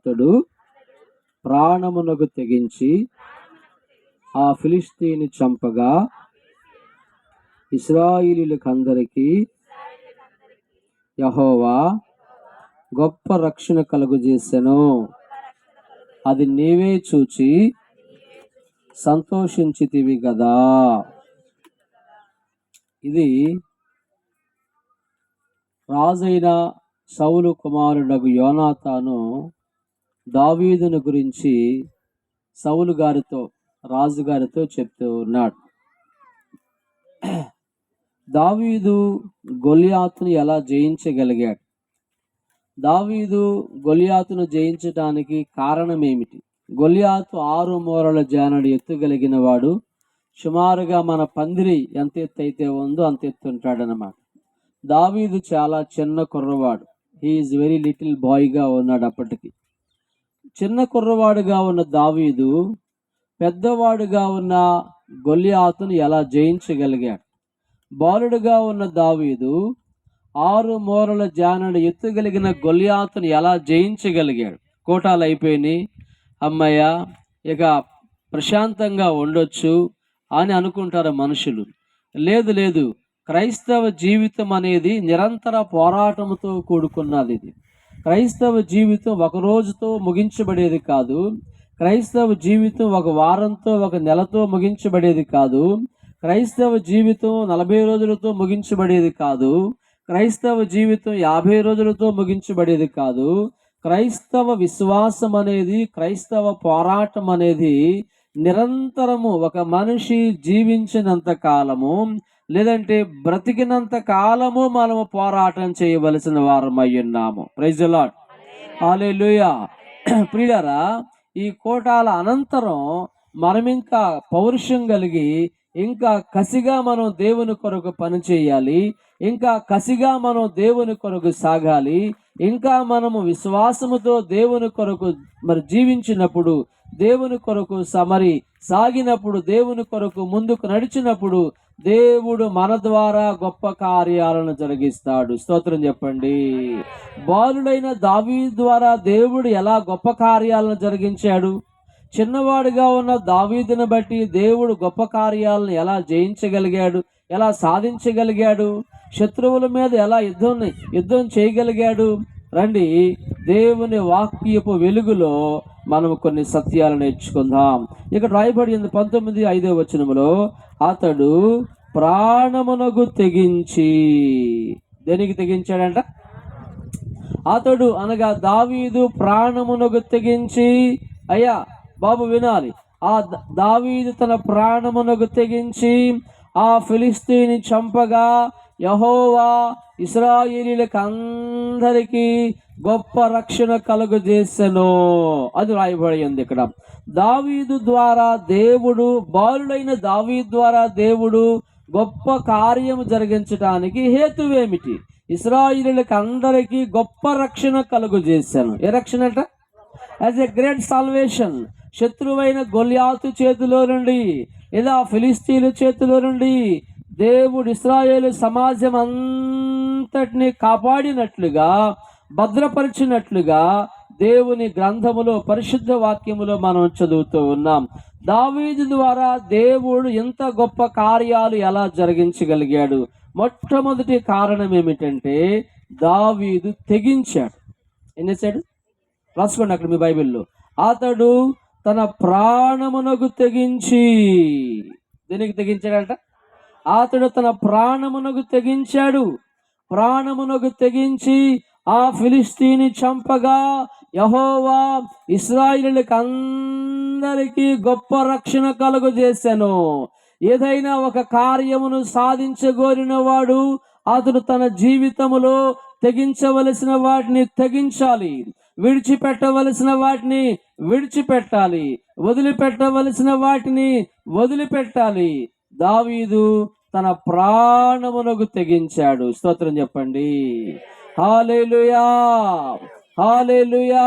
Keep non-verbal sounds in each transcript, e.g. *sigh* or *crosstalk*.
అతడు ప్రాణమునకు తెగించి ఆ ఫిలిస్తీని చంపగా ఇస్రాయిలీలకందరికీ యహోవా గొప్ప రక్షణ కలుగజేసెను. అది నీవే చూచి సంతోషించితివి కదా ఇది రాజైన సౌలు కుమారుడగు యోనాతాను దావీదును గురించి సౌలు గారితో రాజు గారితో చెప్తూ ఉన్నాడు. దావీదు గొలియాతును ఎలా జయించగలిగాడు? దావీదు గొలియాతును జయించడానికి కారణం ఏమిటి? గొలియాతు ఆరు మూరల జానడు ఎత్తుగలిగిన వాడు సుమారుగా మన పందిరి ఎంత ఎత్తు అయితే ఉందో అంత ఎత్తు ఉంటాడనమాట దావీదు చాలా చిన్న కుర్రవాడు. హీఈస్ వెరీ లిటిల్ బాయ్గా ఉన్నాడు అప్పటికి. చిన్న కుర్రవాడుగా ఉన్న దావీదు పెద్దవాడుగా ఉన్న గొల్లియాతును ఎలా జయించగలిగాడు? బాలుడుగా ఉన్న దావీదు ఆరు మూరల జానడు ఎత్తుగలిగిన గొల్లియాతును ఎలా జయించగలిగాడు? కోటాలు అయిపోయినాయి. అమ్మయ్య ఇక ప్రశాంతంగా ఉండొచ్చు అని అనుకుంటారు మనుషులు. లేదు లేదు క్రైస్తవ జీవితం అనేది నిరంతర పోరాటంతో కూడుకున్నది ఇది. క్రైస్తవ జీవితం ఒక రోజుతో ముగించబడేది కాదు. క్రైస్తవ జీవితం ఒక వారంతో ఒక నెలతో ముగించబడేది కాదు. క్రైస్తవ జీవితం నలభై రోజులతో ముగించబడేది కాదు. క్రైస్తవ జీవితం యాభై రోజులతో ముగించబడేది కాదు. క్రైస్తవ విశ్వాసం అనేది క్రైస్తవ పోరాటం అనేది నిరంతరము ఒక మనిషి జీవించినంత కాలము లేదంటే బ్రతికినంత కాలము మనము పోరాటం చేయవలసిన వారమై ఉన్నాము. ప్రైజ్ లాడ్ లూయా ప్రియులరా ఈ కోటాల అనంతరం మనం ఇంకా పౌరుషం కలిగి ఇంకా కసిగా మనం దేవుని కొరకు పని చేయాలి ఇంకా కసిగా మనం దేవుని కొరకు సాగాలి ఇంకా మనము విశ్వాసముతో దేవుని కొరకు మరి జీవించినప్పుడు దేవుని కొరకు సమరి సాగినప్పుడు దేవుని కొరకు ముందుకు నడిచినప్పుడు దేవుడు మన ద్వారా గొప్ప కార్యాలను జరిగిస్తాడు. స్తోత్రం చెప్పండి. బాలుడైన దావీ ద్వారా దేవుడు ఎలా గొప్ప కార్యాలను జరిగించాడు? చిన్నవాడిగా ఉన్న దావీదును బట్టి దేవుడు గొప్ప కార్యాలను ఎలా జయించగలిగాడు? ఎలా సాధించగలిగాడు? శత్రువుల మీద ఎలా యుద్ధం యుద్ధం చేయగలిగాడు? రండి దేవుని వాక్యపు వెలుగులో మనం కొన్ని సత్యాలు నేర్చుకుందాం. ఇక్కడ రాయబడింది పంతొమ్మిది ఐదో వచనములో అతడు ప్రాణమునకు తెగించి దేనికి తెగించాడంట? అతడు అనగా దావీదు ప్రాణమునకు తెగించి అయ్యా బాబు వినాలి. ఆ దావీదు తన ప్రాణమునకు తెగించి ఆ ఫిలిస్తీని చంపగా యహోవా ఇస్రాయేలీలకు అందరికీ గొప్ప రక్షణ కలుగజేసెను అది రాయబడి ఉంది ఇక్కడ. దావీదు ద్వారా దేవుడు బాలుడైన దావీదు ద్వారా దేవుడు గొప్ప కార్యము జరిగించడానికి హేతువేమిటి? ఇస్రాయిలీలకు అందరికీ గొప్ప రక్షణ కలుగజేశాను ఏ రక్షణ అంట? యాజ్ ఎ గ్రేట్ సాల్వేషన్ శత్రువైన గొల్యాతు చేతిలో నుండి లేదా ఫిలిస్తీన్ల చేతిలో నుండి దేవుడు ఇస్రాయేలు సమాజం అంతటిని కాపాడినట్లుగా భద్రపరిచినట్లుగా దేవుని గ్రంథములో పరిశుద్ధ వాక్యములో మనం చదువుతూ ఉన్నాం. దావీదు ద్వారా దేవుడు ఎంత గొప్ప కార్యాలు ఎలా జరిగించగలిగాడు? మొట్టమొదటి కారణం ఏమిటంటే దావీదు తెగించాడు. ఏం చేశాడు? రాసుకోండి అక్కడ మీ బైబిల్లో. అతడు తన ప్రాణమునకు తెగించి దేనికి తెగించాడంట? అతడు తన ప్రాణమునకు తెగించాడు. ప్రాణమునకు తెగించి ఆ ఫిలిస్తీని చంపగా యహోవా ఇస్రాయిలకు అందరికీ గొప్ప రక్షణ కలుగు చేశాను. ఏదైనా ఒక కార్యమును సాధించగోరిన వాడు అతడు తన జీవితములో తెగించవలసిన వాటిని తెగించాలి. విడిచిపెట్టవలసిన వాటిని విడిచిపెట్టాలి. వదిలిపెట్టవలసిన వాటిని వదిలిపెట్టాలి. దావీదు తన ప్రాణమునకు తెగించాడు. స్తోత్రం చెప్పండి. హాలేలుయా హాలేలుయా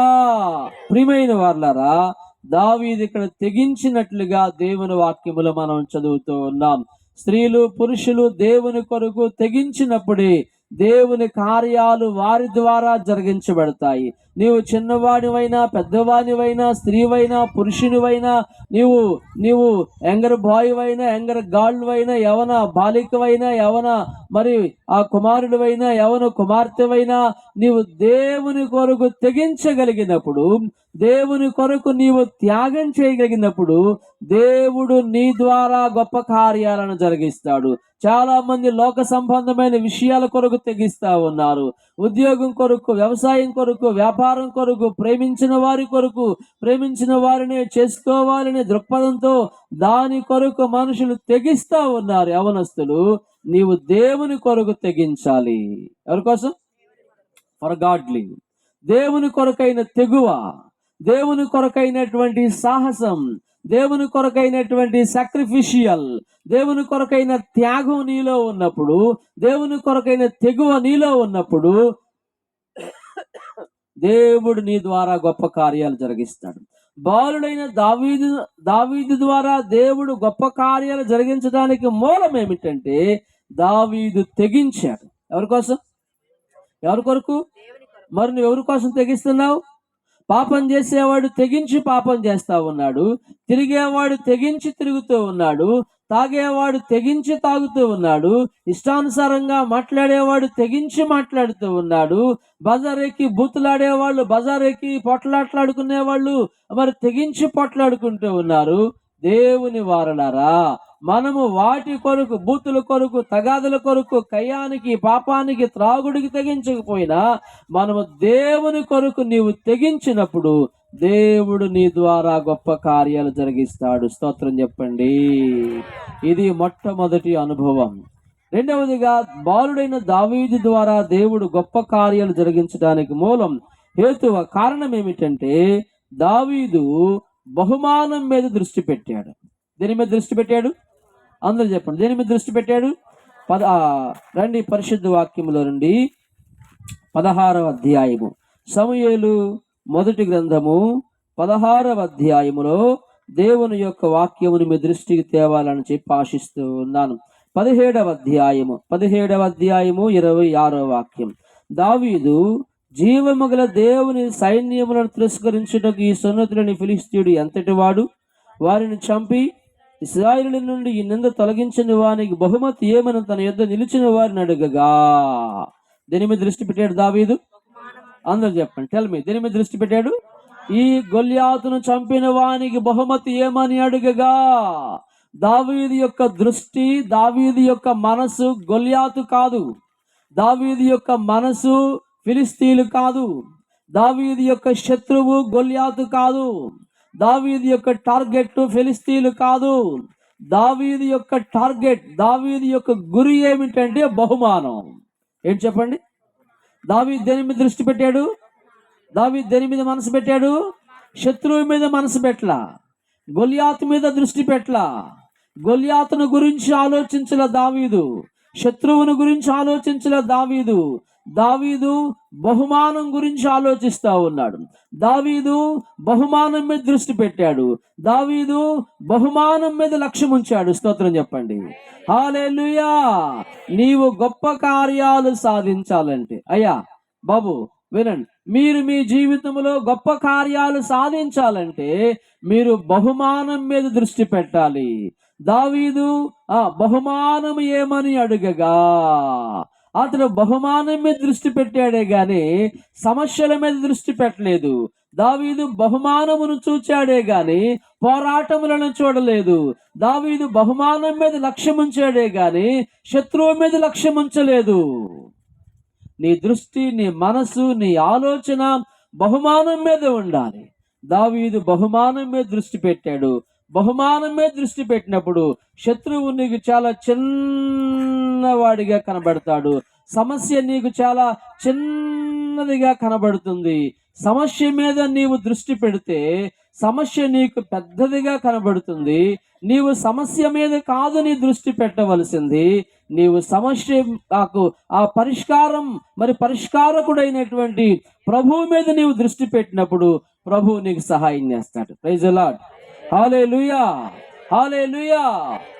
ప్రియమైన వాళ్ళరా దావీదు ఇక్కడ తెగించినట్లుగా దేవుని వాక్యములు మనం చదువుతూ ఉన్నాం. స్త్రీలు పురుషులు దేవుని కొరకు తెగించినప్పుడే దేవుని కార్యాలు వారి ద్వారా జరిగించబడతాయి. నీవు చిన్నవాడివైనా పెద్దవాడివైనా స్త్రీవైనా పురుషునివైనా నీవు నీవు యంగర్ బాయ్వైనా యంగర్ గాళ్ళువైనా యవన బాలికవైనా యవన మరి ఆ కుమారుడివైనా యవన కుమార్తెవైనా నీవు దేవుని కొరకు తెగించగలిగినప్పుడు దేవుని కొరకు నీవు త్యాగం చేయగలిగినప్పుడు దేవుడు నీ ద్వారా గొప్ప కార్యాలను జరిగిస్తాడు. చాలా మంది లోక సంబంధమైన విషయాల కొరకు తెగిస్తా ఉన్నారు. ఉద్యోగం కొరకు వ్యవసాయం కొరకు వ్యాపారం కొరకు ప్రేమించిన వారి కొరకు ప్రేమించిన వారిని చేసుకోవాలనే దృక్పథంతో దాని కొరకు మనుషులు తెగిస్తా ఉన్నారు యవనస్తులు. నీవు దేవుని కొరకు తెగించాలి. ఎవరికోసం ఫర్ గాడ్లీ దేవుని కొరకైన తెగువ దేవుని కొరకైనటువంటి సాహసం దేవుని కొరకైనటువంటి సాక్రిఫిషియల్ దేవుని కొరకైన త్యాగం నీలో ఉన్నప్పుడు దేవుని కొరకైన తెగువ నీలో ఉన్నప్పుడు దేవుడు నీ ద్వారా గొప్ప కార్యాలు జరిగిస్తాడు. బాలుడైన దావీదు దావీదు ద్వారా దేవుడు గొప్ప కార్యాలు జరిగించడానికి మూలం ఏమిటంటే దావీదు తెగించాడు. ఎవరి కోసం? ఎవరి కొరకు? మరి నువ్వు ఎవరి కోసం తెగిస్తున్నావు? పాపం చేసేవాడు తెగించి పాపం చేస్తా ఉన్నాడు. తిరిగేవాడు తెగించి తిరుగుతూ ఉన్నాడు. తాగేవాడు తెగించి తాగుతూ ఉన్నాడు. ఇష్టానుసారంగా మాట్లాడేవాడు తెగించి మాట్లాడుతూ ఉన్నాడు. బజార్ ఎక్కి బూతులాడేవాళ్ళు బజార్ ఎక్కి పొట్లాట్లాడుకునే వాళ్ళు మరి తెగించి పొట్లాడుకుంటూ ఉన్నారు. దేవుని వారలారా మనము వాటి కొరకు బూతుల కొరకు తగాదుల కొరకు కయ్యానికి పాపానికి త్రాగుడికి తెగించకపోయినా మనము దేవుని కొరకు నీవు తెగించినప్పుడు దేవుడు నీ ద్వారా గొప్ప కార్యాలు జరిగిస్తాడు. స్తోత్రం చెప్పండి. ఇది మొట్టమొదటి అనుభవం. రెండవదిగా బాలుడైన దావీదు ద్వారా దేవుడు గొప్ప కార్యాలు జరిగించడానికి మూలం హేతువ కారణం ఏమిటంటే దావీదు బహుమానం మీద దృష్టి పెట్టాడు. దేని మీద దృష్టి పెట్టాడు? అందరూ చెప్పండి. దేని మీద దృష్టి పెట్టాడు? పద రండి పరిశుద్ధ వాక్యములో నుండి పదహారవ అధ్యాయము. సమయలు మొదటి గ్రంథము పదహారవ అధ్యాయములో దేవుని యొక్క వాక్యముని మీ దృష్టికి తేవాలని చెప్పి ఆశిస్తూ ఉన్నాను. పదిహేడవ అధ్యాయము పదిహేడవ అధ్యాయము ఇరవై ఆరవ వాక్యం. దావీదు జీవము గల దేవుని సైన్యములను తిరస్కరించుటకు ఈ సున్నతులని ఫిలిస్తీయుడు ఎంతటి వాడు? వారిని చంపి ఇస్రాయిలు నుండి ఈ నింద తొలగించిన వానికి బహుమతి ఏమని తన యుద్ధ నిలిచిన వారిని అడగగా. దేని మీద దృష్టి పెట్టాడు దావీదు. అందరు చెప్పండి. టెల్ మీ దేని మీద దృష్టి పెట్టాడు? ఈ గొల్యాతును చంపిన వానికి బహుమతి ఏమని అడుగగా? దావీది యొక్క దృష్టి దావీది యొక్క మనసు గొల్యాతు కాదు. దావీది యొక్క మనసు ఫిలిస్తీన్లు కాదు. దావీది యొక్క శత్రువు గొల్యాతు కాదు. దావీది యొక్క టార్గెట్ ఫిలిస్తీన్లు కాదు. దావీది యొక్క టార్గెట్ దావీది యొక్క గురి ఏమిటంటే బహుమానం. ఏంటి చెప్పండి? దావి దేని మీద దృష్టి పెట్టాడు? దావి దేని మీద మనసు పెట్టాడు? శత్రువు మీద మనసు పెట్టలా. గొలియాతు మీద దృష్టి పెట్టలా. గొలియాతును గురించి ఆలోచించల దావీదు. శత్రువును గురించి ఆలోచించల దావీదు. దావీదు బహుమానం గురించి ఆలోచిస్తా ఉన్నాడు. దావీదు బహుమానం మీద దృష్టి పెట్టాడు. దావీదు బహుమానం మీద లక్ష్యం ఉంచాడు. స్తోత్రం చెప్పండి. హాలేలుయా నీవు గొప్ప కార్యాలు సాధించాలంటే. అయ్యా బాబు వినండి. మీరు మీ జీవితంలో గొప్ప కార్యాలు సాధించాలంటే మీరు బహుమానం మీద దృష్టి పెట్టాలి. దావీదు ఆ బహుమానం ఏమని అడుగగా? అతను బహుమానం మీద దృష్టి పెట్టాడే గాని సమస్యల మీద దృష్టి పెట్టలేదు. దావీదు బహుమానమును చూచాడే గాని పోరాటములను చూడలేదు. దావీదు బహుమానం మీద లక్ష్యం ఉంచాడే గాని శత్రువు మీద లక్ష్యం ఉంచలేదు. నీ దృష్టి నీ మనసు నీ ఆలోచన బహుమానం మీద ఉండాలి. దావీదు బహుమానం మీద దృష్టి పెట్టాడు. బహుమానమే దృష్టి పెట్టినప్పుడు శత్రువు నీకు చాలా చిన్నవాడిగా కనబడతాడు. సమస్య నీకు చాలా చిన్నదిగా కనబడుతుంది. సమస్య మీద నీవు దృష్టి పెడితే సమస్య నీకు పెద్దదిగా కనబడుతుంది. నీవు సమస్య మీద కాదు నీ దృష్టి పెట్టవలసింది. నీవు సమస్య నాకు ఆ పరిష్కారం మరి పరిష్కారకుడైనటువంటి ప్రభువు మీద నీవు దృష్టి పెట్టినప్పుడు ప్రభువు నీకు సహాయం చేస్తాడు. ప్రైజ్ అలాడ్ హాలే లూయా హాలే లూయా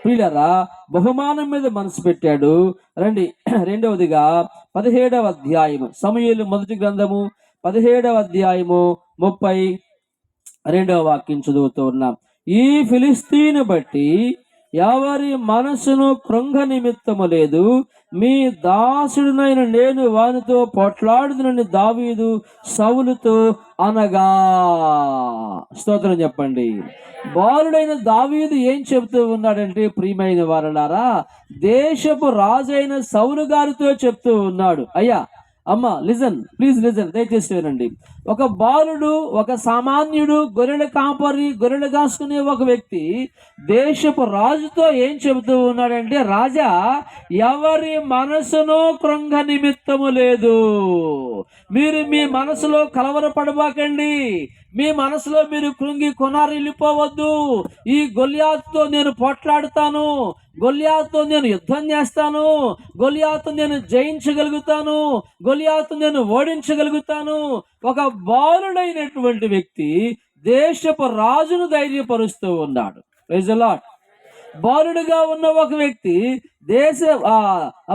ప్రియులరా బహుమానం మీద మనసు పెట్టాడు. రండి *clears throat* రెండవదిగా పదిహేడవ అధ్యాయము. సమయలు మొదటి గ్రంథము పదిహేడవ అధ్యాయము ముప్పై రెండవ వాక్యం చదువుతూ ఉన్నాం. ఈ ఫిలిస్తీన్ బట్టి ఎవరి మనసును కృంగ నిమిత్తము లేదు మీ దాసుడినైన నేను వానితో పోట్లాడుదునని దావీదు సౌలుతో అనగా. స్తోత్రం చెప్పండి. బాలుడైన దావీదు ఏం చెబుతూ ఉన్నాడంటే ప్రియమైన వారలారా దేశపు రాజైన సౌలు గారితో చెప్తూ ఉన్నాడు. అయ్యా అమ్మ లిజన్ ప్లీజ్ లిజన్ దయచేసి వినండి. ఒక బాలుడు ఒక సామాన్యుడు గొర్రెల కాపరి గొర్రెలు కాసుకునే ఒక వ్యక్తి దేశపు రాజుతో ఏం చెబుతూ ఉన్నాడంటే రాజా ఎవరి మనసును కృంగ నిమిత్తము లేదు. మీరు మీ మనసులో కలవరపడబాకండి. మీ మనసులో మీరు కృంగి కొనారిల్లిపోవద్దు. ఈ గొలియాతో నేను పోట్లాడుతాను. గొలియాతో నేను యుద్ధం చేస్తాను. గొలియాతో నేను జయించగలుగుతాను. గొలియాతో నేను ఓడించగలుగుతాను. ఒక బాలుడైనటువంటి వ్యక్తి దేశపు రాజును ధైర్యపరుస్తూ ఉన్నాడు. లాట్ బాలుడుగా ఉన్న ఒక వ్యక్తి దేశ ఆ,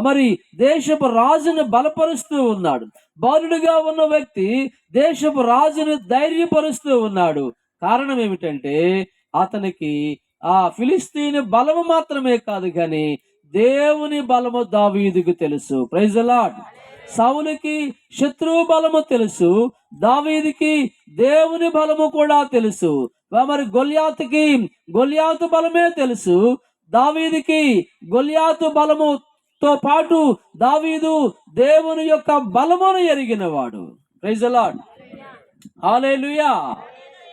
మరి దేశపు రాజును బలపరుస్తూ ఉన్నాడు. బాలుడుగా ఉన్న వ్యక్తి దేశపు రాజును ధైర్యపరుస్తూ ఉన్నాడు. కారణం ఏమిటంటే అతనికి ఆ ఫిలిస్తీన్ బలము మాత్రమే కాదు కానీ దేవుని బలము దావీదుకు తెలుసు. ప్రైజలాడ్ సౌలుకి శత్రువు బలము తెలుసు. దావీదికి దేవుని బలము కూడా తెలుసు. మరి గొల్యాతుకి గొల్యాతు బలమే తెలుసు. దావీదికి గొల్యాతు బలముతో పాటు దావీదు దేవుని యొక్క బలమును ఎరిగినవాడు. ప్రైజ్ హాలేలుయా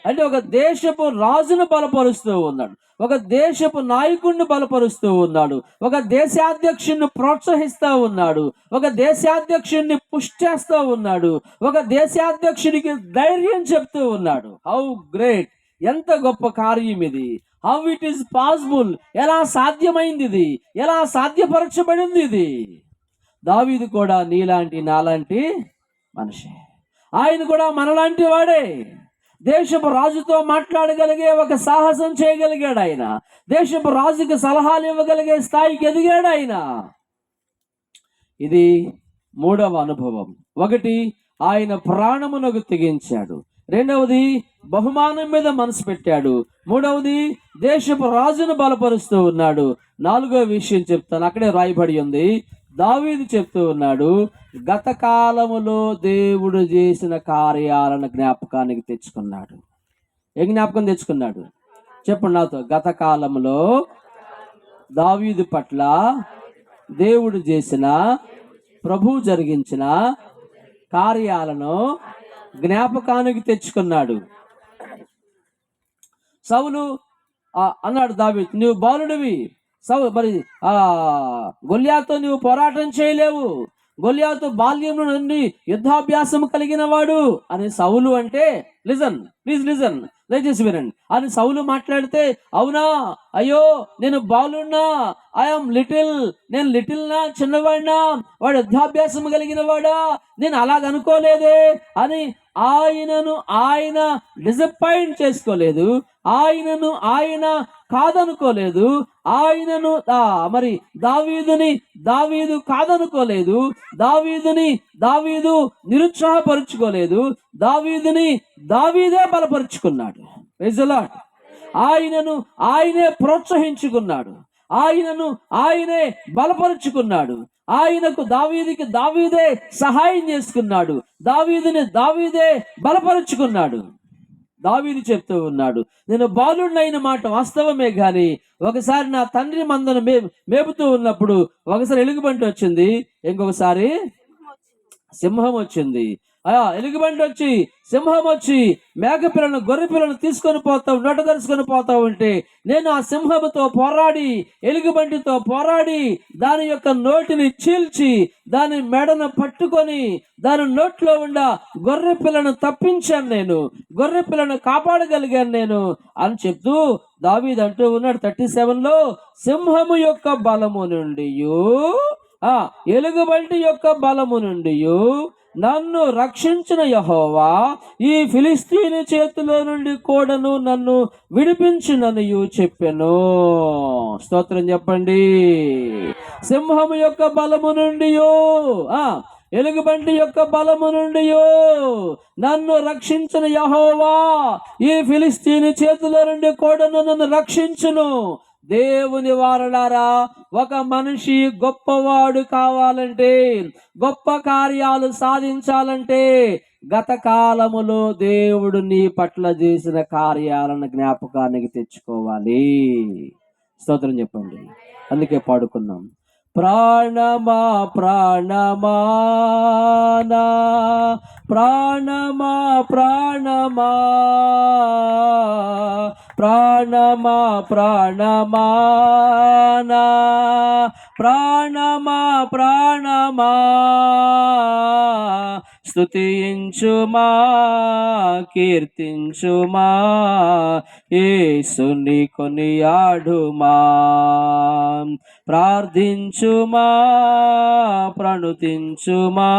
అంటే ఒక దేశపు రాజును బలపరుస్తూ ఉన్నాడు. ఒక దేశపు నాయకుడిని బలపరుస్తూ ఉన్నాడు. ఒక దేశాధ్యక్షుడిని ప్రోత్సహిస్తూ ఉన్నాడు. ఒక దేశాధ్యక్షుడిని పుష్టేస్తూ ఉన్నాడు. ఒక దేశాధ్యక్షుడికి ధైర్యం చెప్తూ ఉన్నాడు. హౌ గ్రేట్ ఎంత గొప్ప కార్యం ఇది. హౌ ఇట్ ఈస్ పాసిబుల్ ఎలా సాధ్యమైంది ఇది? ఎలా సాధ్యపరచబడింది ఇది? దావీది కూడా నీలాంటి నాలాంటి మనిషి. ఆయన కూడా మనలాంటి వాడే. దేశపు రాజుతో మాట్లాడగలిగే ఒక సాహసం చేయగలిగాడు ఆయన. దేశపు రాజుకి సలహాలు ఇవ్వగలిగే స్థాయికి ఎదిగాడు ఆయన. ఇది మూడవ అనుభవం. ఒకటి ఆయన ప్రాణమునకు తెగించాడు. రెండవది బహుమానం మీద మనసు పెట్టాడు. మూడవది దేశపు రాజును బలపరుస్తూ ఉన్నాడు. నాలుగో విషయం చెప్తాను. అక్కడే రాయబడి ఉంది. దావీదు చెప్తూ ఉన్నాడు గత కాలములో దేవుడు చేసిన కార్యాలను జ్ఞాపకానికి తెచ్చుకున్నాడు. ఏ జ్ఞాపకం తెచ్చుకున్నాడు? చెప్పండి నాతో. గత కాలములో దావీదు పట్ల దేవుడు చేసిన ప్రభు జరిగించిన కార్యాలను జ్ఞాపకానికి తెచ్చుకున్నాడు. సౌలు అన్నాడు దావి నువ్వు బాలుడివి. సౌ మరి ఆ గొల్యాతో నువ్వు పోరాటం చేయలేవు. గొల్యాతో బాల్యం నుండి యుద్ధాభ్యాసం కలిగిన వాడు. అని సౌలు అంటే లిజన్ ప్లీజ్ లిజన్ దయచేసి వినండి. అని సౌలు మాట్లాడితే అవునా? అయ్యో నేను బాలున్నా ఐఎమ్ లిటిల్. నేను లిటిల్ నా చిన్నవాడినా. వాడు యుద్ధాభ్యాసం కలిగిన వాడా. నేను అలాగ అనుకోలేదే. అని ఆయనను ఆయన డిసప్పాయింట్ చేసుకోలేదు. ఆయనను ఆయన కాదనుకోలేదు. ఆయనను మరి దావీదుని దావీదు కాదనుకోలేదు. దావీదుని దావీదు నిరుత్సాహపరుచుకోలేదు. దావీదుని దావీదే బలపరుచుకున్నాడు. Praise ఆయనను ఆయనే ప్రోత్సహించుకున్నాడు. ఆయనను ఆయనే బలపరుచుకున్నాడు. ఆయనకు దావీదికి దావీదే సహాయం చేసుకున్నాడు. దావీదిని దావీదే బలపరుచుకున్నాడు. దావీది చెప్తూ ఉన్నాడు నేను బాలుడినైన మాట వాస్తవమే గాని ఒకసారి నా తండ్రి మందను మే మేపుతూ ఉన్నప్పుడు ఒకసారి ఎలుగుబంటి వచ్చింది ఇంకొకసారి సింహం వచ్చింది. ఆ ఎలుగుబంటి వచ్చి సింహం వచ్చి మేకపిల్లను గొర్రె పిల్లను తీసుకొని పోతావు నోట దరుచుకొని పోతా ఉంటే నేను ఆ సింహముతో పోరాడి ఎలుగుబంటితో పోరాడి దాని యొక్క నోటిని చీల్చి దాని మెడను పట్టుకొని దాని నోట్లో ఉండ గొర్రె పిల్లను తప్పించాను నేను గొర్రె పిల్లను కాపాడగలిగాను నేను అని చెప్తూ దావీద్ అంటూ ఉన్నాడు థర్టీ సెవెన్లో సింహము యొక్క బలము నుండి ఎలుగుబంటి యొక్క బలము నుండి నన్ను రక్షించిన యహోవా ఈ ఫిలిస్తీని చేతిలో నుండి కూడాను నన్ను విడిపించుననియు చెప్పెను. స్తోత్రం చెప్పండి. సింహము యొక్క బలము నుండి ఆ ఎలుగుబంటి యొక్క బలము నుండి నన్ను రక్షించిన యహోవా ఈ ఫిలిస్తీని చేతుల నుండి కూడాను నన్ను రక్షించును. దేవుని వారలారా ఒక మనిషి గొప్పవాడు కావాలంటే గొప్ప కార్యాలు సాధించాలంటే గత కాలములో దేవుడు నీ పట్ల చేసిన కార్యాలను జ్ఞాపకానికి తెచ్చుకోవాలి. స్తోత్రం చెప్పండి. అందుకే పాడుకున్నాం ప్రాణమా ప్రాణమానా ప్రాణమా ప్రాణమా. ప్రాణమా ప్రాణమా నా. ప్రాణమా ప్రాణమా. స్తుతించుమా కీర్తించుమా. ఏసుని కొనియాడుమా. ప్రార్థించుమా ప్రణుతించుమా.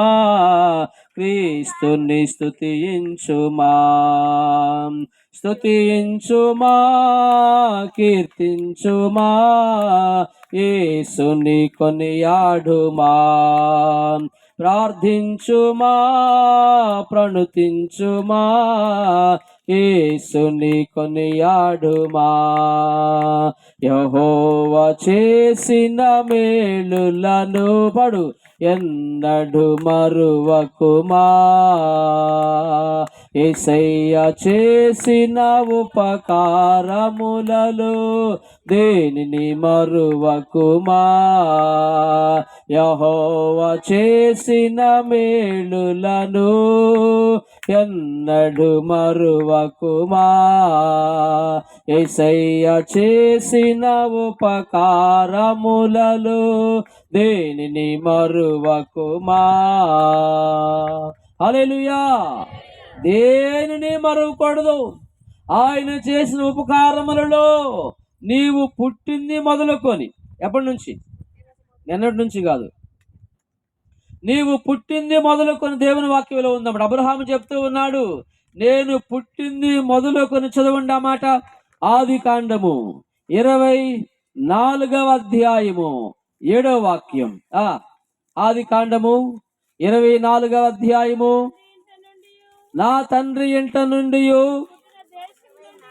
క్రీస్తుని స్తుతించుమా. స్తుతించుమా కీర్తించుమా ఏసుని కొనియాడుమా. ప్రార్థించుమా ప్రణుతించుమా ఏసుని కొనియాడుమా. యహోవ చేసిన మేలులను పడు ఎన్నడు మరువకుమా. ఏసయ్య చేసిన ఉపకారములలో దేనిని మరువకుమా? యహోవ చేసిన మేలులను ఎన్నడు మరువకుమా? ఏసయ్య చేసిన ఉపకారములలో దేనిని మరువకుమా? అలెలుయా దేనిని మరువకూడదు? ఆయన చేసిన ఉపకారములలో నీవు పుట్టింది మొదలుకొని ఎప్పటి నుంచి? నిన్నటి నుంచి కాదు. నీవు పుట్టింది మొదలుకొని దేవుని వాక్యంలో ఉందన్నమాట అబ్రహాము చెప్తూ ఉన్నాడు నేను పుట్టింది మొదలుకొని చదవండి అన్నమాట ఆది కాండము ఇరవై నాలుగవ అధ్యాయము ఏడవ వాక్యం. ఆది కాండము ఇరవై నాలుగవ అధ్యాయము నా తండ్రి ఇంట నుండి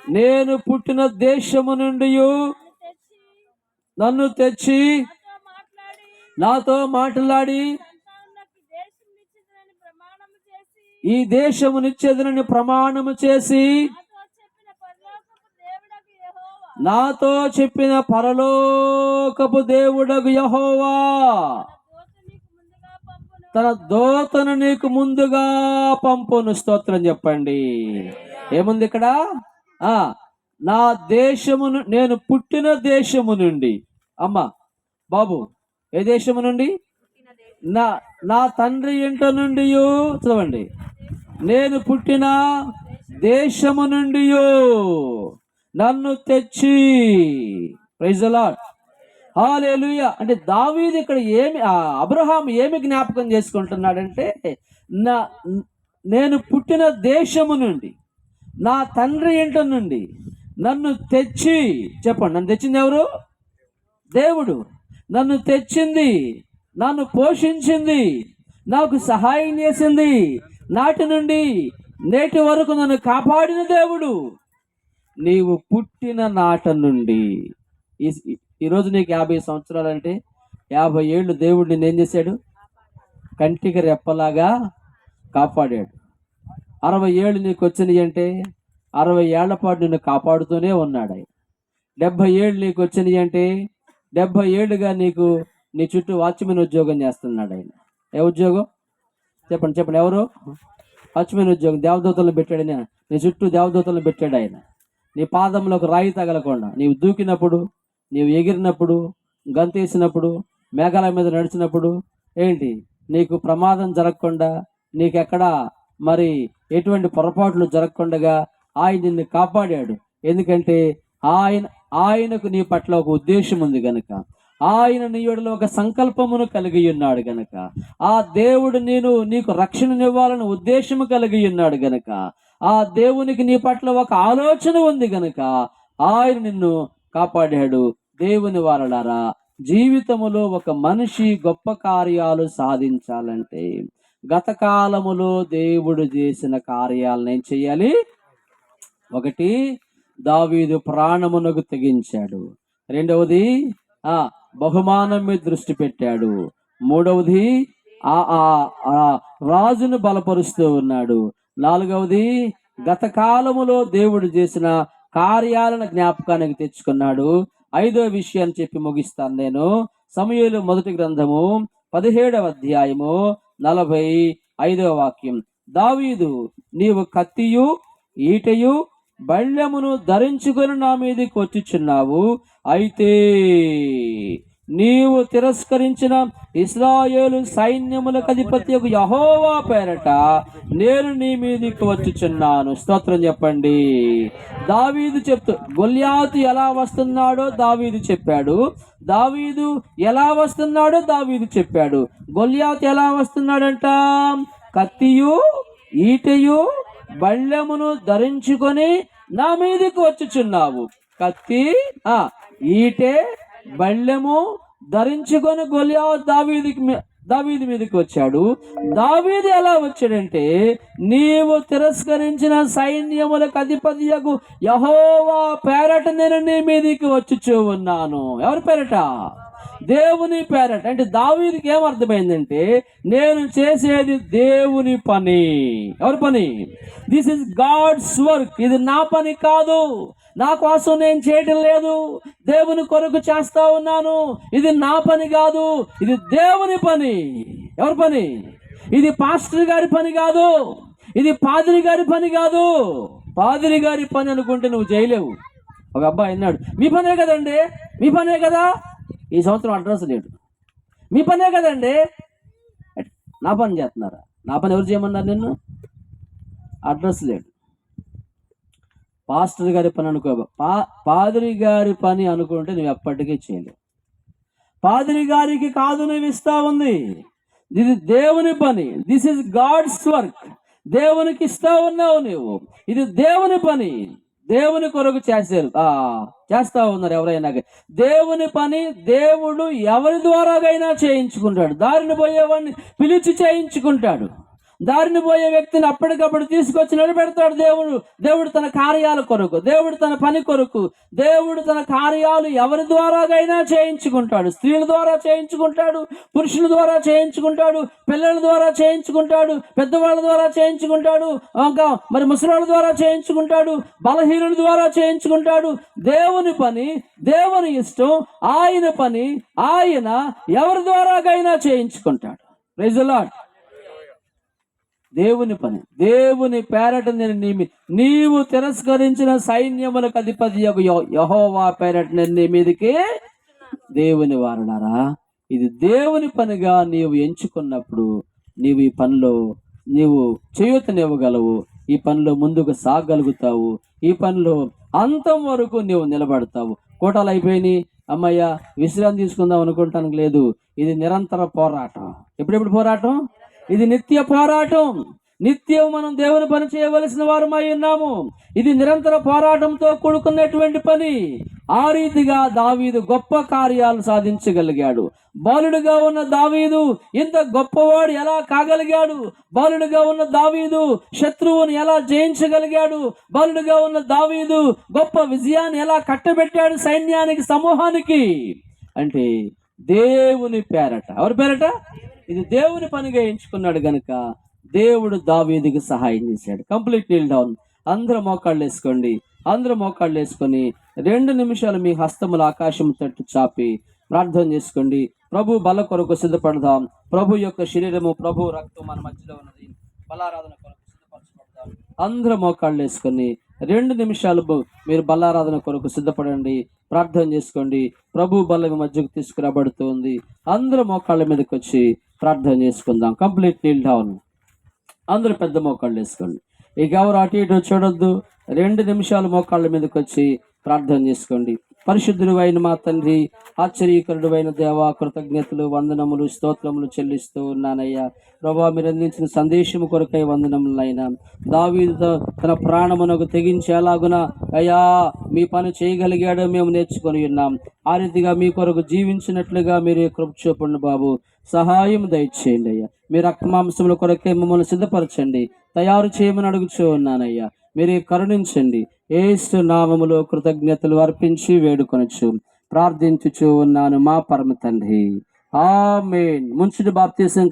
నేను పుట్టిన దేశము నుండి నన్ను తెచ్చి నాతో మాట్లాడి ఈ దేశమునిచ్చేదనని ప్రమాణము చేసి నాతో చెప్పిన పరలోకపు దేవుడగు యహోవా. తన దోతను నీకు ముందుగా పంపును స్తోత్రం చెప్పండి. ఏముంది ఇక్కడ? ఆ నా దేశమును నేను పుట్టిన దేశము నుండి. అమ్మ బాబు ఏ దేశము నుండి? నా నా తండ్రి ఇంట నుండి చదవండి. నేను పుట్టిన దేశము నుండి నన్ను తెచ్చి ప్రైజ్ లాట్ హాలేలుయ. అంటే దావీది ఇక్కడ ఏమి ఆ అబ్రహాం ఏమి జ్ఞాపకం చేసుకుంటున్నాడంటే నా నేను పుట్టిన దేశము నుండి నా తండ్రి ఇంట నుండి నన్ను తెచ్చి చెప్పండి నన్ను తెచ్చింది ఎవరు? దేవుడు. నన్ను తెచ్చింది నన్ను పోషించింది నాకు సహాయం చేసింది. నాటి నుండి నేటి వరకు నన్ను కాపాడిన దేవుడు. నీవు పుట్టిన నాట నుండి ఈరోజు నీకు యాభై సంవత్సరాలు అంటే యాభై ఏళ్ళు దేవుడు నిన్ను ఏం చేశాడు? కంటికి రెప్పలాగా కాపాడాడు. అరవై ఏళ్ళు నీకు వచ్చినాయి అంటే అరవై ఏళ్ళ పాటు నిన్ను కాపాడుతూనే ఉన్నాడు ఆయన. డెబ్భై ఏళ్ళు నీకు వచ్చినాయి అంటే డెబ్భై ఏళ్ళుగా నీకు నీ చుట్టూ వాచ్మెన్ ఉద్యోగం చేస్తున్నాడు ఆయన. ఏ ఉద్యోగం? చెప్పండి చెప్పండి ఎవరు? వాచ్మెన్ ఉద్యోగం. దేవదూతలను పెట్టాడు నీ చుట్టూ దేవదూతలను పెట్టాడు ఆయన. నీ పాదంలో ఒక రాయి తగలకుండా నీవు దూకినప్పుడు నీవు ఎగిరినప్పుడు గంతేసినప్పుడు మేఘాల మీద నడిచినప్పుడు ఏంటి? నీకు ప్రమాదం జరగకుండా నీకెక్కడ మరి ఎటువంటి పొరపాట్లు జరగకుండా ఆయన నిన్ను కాపాడాడు. ఎందుకంటే ఆయన ఆయనకు నీ పట్ల ఒక ఉద్దేశం ఉంది గనుక. ఆయన నీ ఒక సంకల్పమును కలిగి ఉన్నాడు గనక. ఆ దేవుడు నేను నీకు రక్షణనివ్వాలని ఉద్దేశము కలిగి ఉన్నాడు గనక. ఆ దేవునికి నీ పట్ల ఒక ఆలోచన ఉంది గనక. ఆయన నిన్ను కాపాడాడు. దేవుని వారలారా జీవితములో ఒక మనిషి గొప్ప కార్యాలు సాధించాలంటే గత కాలములో దేవుడు చేసిన కార్యాలను ఏం చేయాలి. ఒకటి దావీదు ప్రాణమునకు తెగించాడు. రెండవది ఆ బహుమానం మీద దృష్టి పెట్టాడు. మూడవది ఆ ఆ ఆ రాజును బలపరుస్తూ ఉన్నాడు. నాలుగవది గత కాలములో దేవుడు చేసిన కార్యాలను జ్ఞాపకానికి తెచ్చుకున్నాడు. ఐదో విషయాన్ని చెప్పి ముగిస్తాను నేను. సమయంలో మొదటి గ్రంథము పదిహేడవ అధ్యాయము నలభై ఐదవ వాక్యం. దావీదు నీవు కత్తియు ఈటయు బళ్ళమును ధరించుకొని నా మీదకి వచ్చిచున్నావు. అయితే నీవు తిరస్కరించిన ఇస్రాయేలు సైన్యములకు అధిపతి యహోవా పేరట నేను నీ మీదికి వచ్చుచున్నాను. స్తోత్రం చెప్పండి. దావీదు చెప్తూ గొల్యాతు ఎలా వస్తున్నాడో దావీదు చెప్పాడు. దావీదు ఎలా వస్తున్నాడో దావీదు చెప్పాడు. గొల్యాతు ఎలా వస్తున్నాడంట? కత్తియు ఈటయు బళ్ళెమును ధరించుకొని నా మీదకి వచ్చుచున్నావు. కత్తి ఈటే బళ్ళెము ధరించుకొని గొలియా దావీదికి మీ- దావీది మీదకి వచ్చాడు. దావీది ఎలా వచ్చాడంటే నీవు తిరస్కరించిన సైన్యములకు అధిపతియకు యహోవా పేరట నేను నీ మీదకి వచ్చుచూ ఉన్నాను. ఎవరి పేరట? దేవుని పేరట. అంటే దావీదికి ఏమర్థమైందంటే నేను చేసేది దేవుని పని. ఎవరి పని? దిస్ ఇస్ గాడ్స్ వర్క్ ఇది నా పని కాదు. నా కోసం నేను చేయటం లేదు. దేవుని కొరకు చేస్తా ఉన్నాను. ఇది నా పని కాదు. ఇది దేవుని పని. ఎవరి పని? ఇది పాస్టర్ గారి పని కాదు. ఇది పాదిరి గారి పని కాదు. పాదిరి గారి పని అనుకుంటే నువ్వు చేయలేవు. ఒక అబ్బాయి అన్నాడు మీ పనే కదండి? మీ పనే కదా? ఈ సంవత్సరం అడ్రస్ లేడు మీ పనే కదండి? నా పని చేస్తున్నారా? నా పని ఎవరు చేయమన్నారు నిన్ను? అడ్రస్ లేడు పాస్టర్ గారి పని అనుకో పా పాదిరి గారి పని అనుకుంటే నువ్వు ఎప్పటికీ చేయలేవు. పాదిరి గారికి కాదు నువ్వు ఇస్తా ఉంది. ఇది దేవుని పని. దిస్ ఇస్ గాడ్స్ వర్క్ దేవునికి ఇస్తా ఉన్నావు నువ్వు. ఇది దేవుని పని. దేవుని కొరకు చేశారు ఆ చేస్తా ఉన్నారు ఎవరైనా దేవుని పని దేవుడు ఎవరి ద్వారాగైనా చేయించుకుంటాడు. దారిని పోయేవాడిని పిలిచి చేయించుకుంటాడు. దారిని పోయే వ్యక్తిని అప్పటికప్పుడు తీసుకొచ్చి నిలబెడతాడు దేవుడు. దేవుడు తన కార్యాల కొరకు దేవుడు తన పని కొరకు దేవుడు తన కార్యాలు ఎవరి ద్వారాగైనా చేయించుకుంటాడు. స్త్రీల ద్వారా చేయించుకుంటాడు పురుషుల ద్వారా చేయించుకుంటాడు పిల్లల ద్వారా చేయించుకుంటాడు పెద్దవాళ్ళ ద్వారా చేయించుకుంటాడు ఇంకా మరి ముసలాళ్ళ ద్వారా చేయించుకుంటాడు బలహీనుల ద్వారా చేయించుకుంటాడు. దేవుని పని దేవుని ఇష్టం ఆయన పని ఆయన ఎవరి ద్వారాగైనా చేయించుకుంటాడు. రిజలాట్ దేవుని పని. దేవుని పేరట నేను నియమి నీవు తిరస్కరించిన సైన్యములకు అధిపతి యహోవా పేరట నేను నీ మీదకి దేవుని వారులారా. ఇది దేవుని పనిగా నీవు ఎంచుకున్నప్పుడు నీవు ఈ పనిలో నీవు చేయూతనివ్వగలవు. ఈ పనిలో ముందుకు సాగలుగుతావు. ఈ పనిలో అంతం వరకు నీవు నిలబడతావు. కోటాలు అయిపోయినాయి. అమ్మయ్య విశ్రాంతి తీసుకుందాం అనుకుంటానికి లేదు. ఇది నిరంతర పోరాటం. ఎప్పుడెప్పుడు పోరాటం? ఇది నిత్య పోరాటం. నిత్యం మనం దేవుని పని చేయవలసిన వారమై ఉన్నాము. ఇది నిరంతర పోరాటంతో కూడుకున్నటువంటి పని. ఆ రీతిగా దావీదు గొప్ప కార్యాలు సాధించగలిగాడు. బాలుడుగా ఉన్న దావీదు ఇంత గొప్పవాడు ఎలా కాగలిగాడు? బాలుడుగా ఉన్న దావీదు శత్రువుని ఎలా జయించగలిగాడు? బాలుడుగా ఉన్న దావీదు గొప్ప విజయాన్ని ఎలా కట్టబెట్టాడు సైన్యానికి సమూహానికి? అంటే దేవుని పేరట. ఎవరి పేరట? ఇది దేవుని పనిగా ఎంచుకున్నాడు గనుక దేవుడు దావీదికి సహాయం చేశాడు. కంప్లీట్ నీల్ డౌన్ అందరూ మోకాళ్ళు వేసుకోండి. అందరూ మోకాళ్ళు వేసుకొని రెండు నిమిషాలు మీ హస్తములు ఆకాశం తట్టు చాపి ప్రార్థన చేసుకోండి. ప్రభు బల కొరకు సిద్ధపడదాం. ప్రభు యొక్క శరీరము ప్రభు రక్తం మన మధ్యలో ఉన్నది. బలారాధన కొరకు సిద్ధపరచబడదాం. అందరూ మోకాళ్ళు వేసుకొని రెండు నిమిషాలు మీరు బల్లారాధన కొరకు సిద్ధపడండి ప్రార్థన చేసుకోండి. ప్రభు బల్ల మధ్యకు తీసుకురాబడుతుంది. అందరూ మోకాళ్ళ మీదకి వచ్చి ప్రార్థన చేసుకుందాం. Complete kneel down. అందరూ పెద్ద మోకాళ్ళు వేసుకోండి. ఇక ఎవరు అటు ఇటు చూడొద్దు. రెండు నిమిషాలు మోకాళ్ళ మీదకి వచ్చి ప్రార్థన చేసుకోండి. పరిశుద్ధుడు అయిన మా తండ్రి ఆశ్చర్యకరుడు అయిన దేవా కృతజ్ఞతలు వందనములు స్తోత్రములు చెల్లిస్తూ ఉన్నానయ్యా. ప్రభా మీరు అందించిన సందేశము కొరకై వందనములైనా దావీదుతో తన ప్రాణమునకు తెగించేలాగున అయ్యా మీ పని చేయగలిగాడో మేము నేర్చుకొని ఉన్నాం. ఆ రీతిగా మీ కొరకు జీవించినట్లుగా మీరు కృప చూపండి బాబు. సహాయం దయచేయండి అయ్యా. మీ రక్తమాంసముల కొరకే మమ్మల్ని సిద్ధపరచండి. తయారు చేయమని అడుగుచూ ఉన్నానయ్యా. మీరు కరుణించండి. ఏసు నామములో కృతజ్ఞతలు అర్పించి వేడుకొనొచ్చు ప్రార్థించుచూ ఉన్నాను మా పరమ తండ్రి. ఆమేన్. ముంచుడు బాప్తీసం